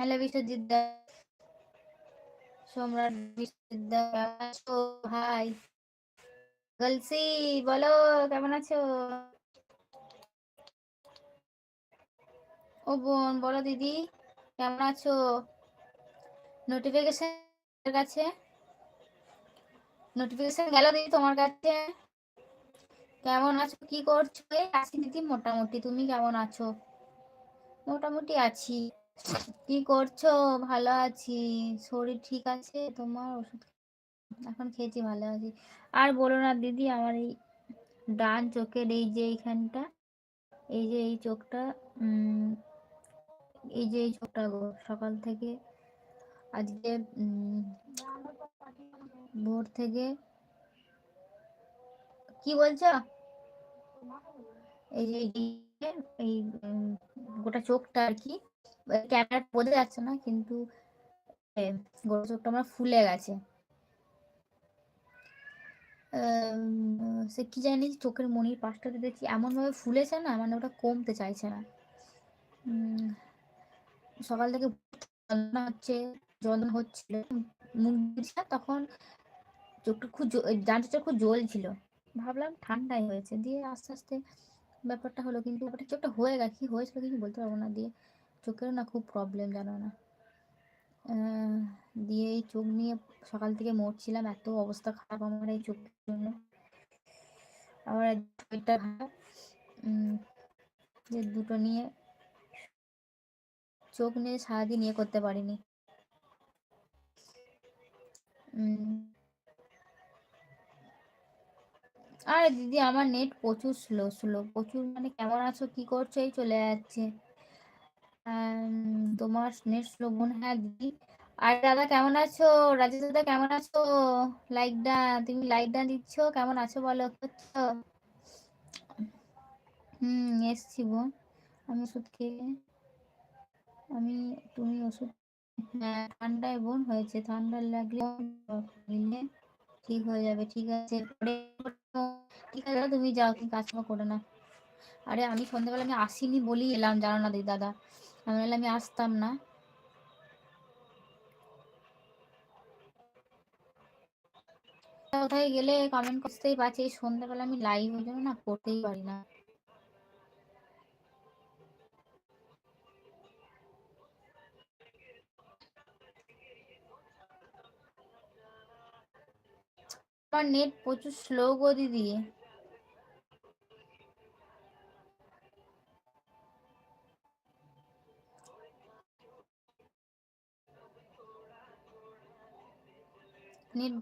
Hello Biswajit দা সম্রাট বিশ্বজিৎ দা আছো high Galsi বলো, কেমন আছো? ও বোন, বলো দিদি, কেমন আছো? নোটিফিকেশন কাছে? নোটিফিকেশন গেল দিদি তোমার কাছে? কেমন আছো? কি করছ? আছি দিদি, মোটামুটি। তুমি কেমন আছো? মোটামুটি আছি। কি করছ? ভালো আছি। শরীর ঠিক আছে? তোমার ওষুধ এখন খেয়েছি, ভালো আছি। আর বলো না দিদি, আমার এই ডান চোখের এই যে এইখানটা, এই যে এই চোখটা এই যে এই চোখটা গো, সকাল থেকে আজকে ভোর থেকে কি বলছো? এই যে এই গোটা চোখটা আর কি ক্যামেরা বোঝা যাচ্ছে না, কিন্তু গোটা চোখটা আমার ফুলে গেছে। সে কি জানি, চোখের মনির পাশটাতে দেখছি এমন ভাবে ফুলেছে না মানে ওটা কমতে চাইছে না। সকাল থেকে হচ্ছে যন্ত্রণা হচ্ছিল, মুখ দিয়েছিলাম তখন চোখটা খুব জ- ওই ডান চোখটা খুব জ্বলছিল। ভাবলাম ঠান্ডাই হয়েছে, দিয়ে আস্তে আস্তে ব্যাপারটা হলো, কিন্তু ব্যাপারটা চোখটা হয়ে গেছে, কি হয়েছিল কিছু বলতে পারব না, দিয়ে চোখেরও না খুব প্রবলেম জানো না। দিয়ে এই চোখ নিয়ে সকাল থেকে মরছিলাম, এত অবস্থা খারাপ আমার এই চোখের জন্য। আবার যে দুটো নিয়ে চোখ নিয়ে সারাদিন ইয়ে করতে পারিনি। আরে দিদি, আমার নেট প্রচুর স্লো স্লো প্রচুর মানে কেমন আছো, কি করছ? এই চলে যাচ্ছে। তোমার নেট স্লো বোন হ্যাঁ দিদি। আর দাদা কেমন আছো? রাজেশ দাদা কেমন আছো? লাইক দা, তুমি লাইক দা দিচ্ছ? কেমন আছো বলো? হুম, এসছি বোন আমি ওষুধ খেয়ে, আমি, তুমি ওষুধ হ্যাঁ ঠান্ডায় বোন হয়েছে। ঠান্ডা লাগলে ঠিক হয়ে যাবে, ঠিক আছে। ঠিক আছে তুমি যাও, তুমি কাজকর্ম করে না আরে আমি সন্ধ্যাবেলা, আমি আসিনি বলেই এলাম, জানো না দিদি দাদা। নাহলে আমি আসতাম না। কোথায় গেলে কমেন্ট করতেই পারছি এই সন্ধ্যাবেলা আমি লাইভ ওই জন্য না করতেই পারি না। আমার নেট প্রচুর স্লো গো দিদি। নেট